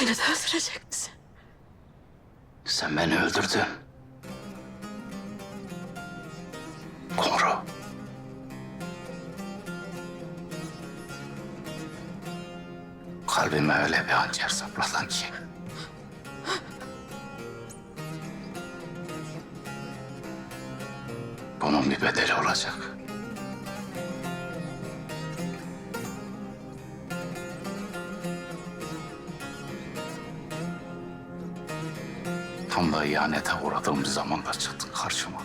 Beni de öldürecek misin? Sen beni öldürdün. Kumru. Kalbime öyle bir hançer sapladın ki. Bunun bir bedeli olacak. Da ihanete uğradığım bir zamanda çıktın karşıma.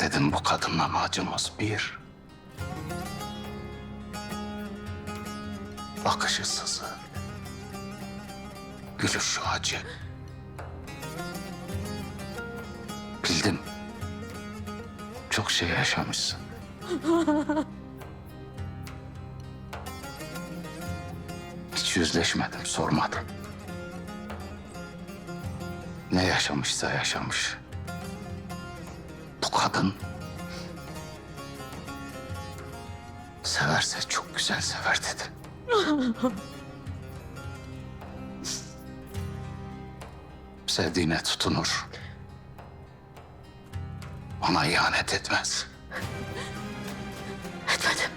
Dedim bu kadınla acımız bir. Bakışı sızı. Gülüşü acı. Bildim. Çok şey yaşamışsın. Hiç yüzleşmedim, sormadım. Ne yaşamışsa yaşamış. Bu kadın severse çok güzel sever dedi. Sevdiğine tutunur. Ona ihanet etmez. Etmedim.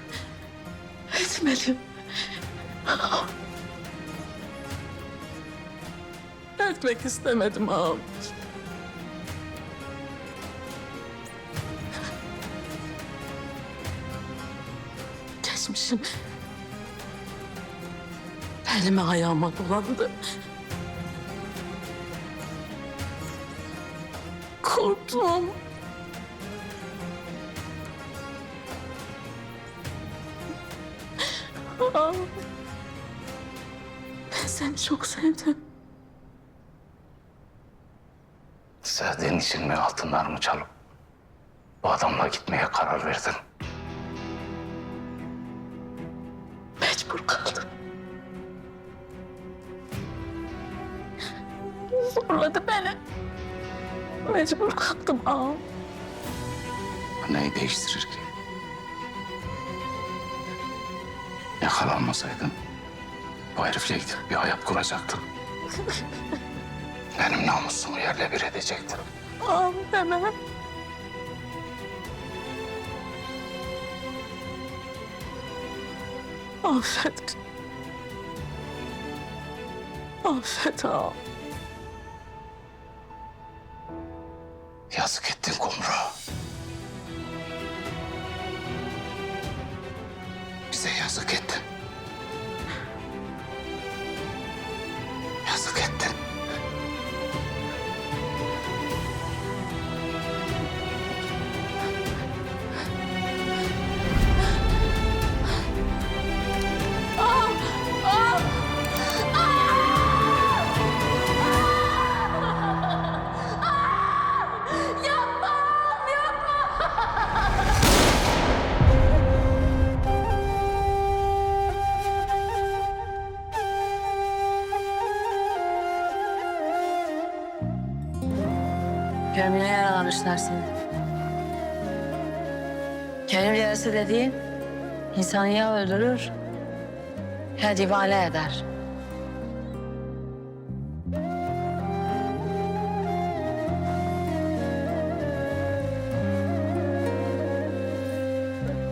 Etmedim. Etmek istemedim ağam. Geçmişim. Elime ayağıma dolandı. Korktum. Ben seni çok sevdim. Sevdiğin için mi altınlarımı çalıp bu adamla gitmeye karar verdin? Mecbur kaldım. Zorladı beni. Mecbur kaldım ağam. Neyi değiştirir ki? Yakalanmasaydın bu herifle gidip bir hayat kuracaktın. Benim namusumu yerle bir edecektin. Ağam deme. Affet. Affet ağam. Yazık ettin Kumru. Bize yazık ettin. Gömleğe yaralamışlar seni. Kerim yarası dediğin insanı ya öldürür ya divane eder.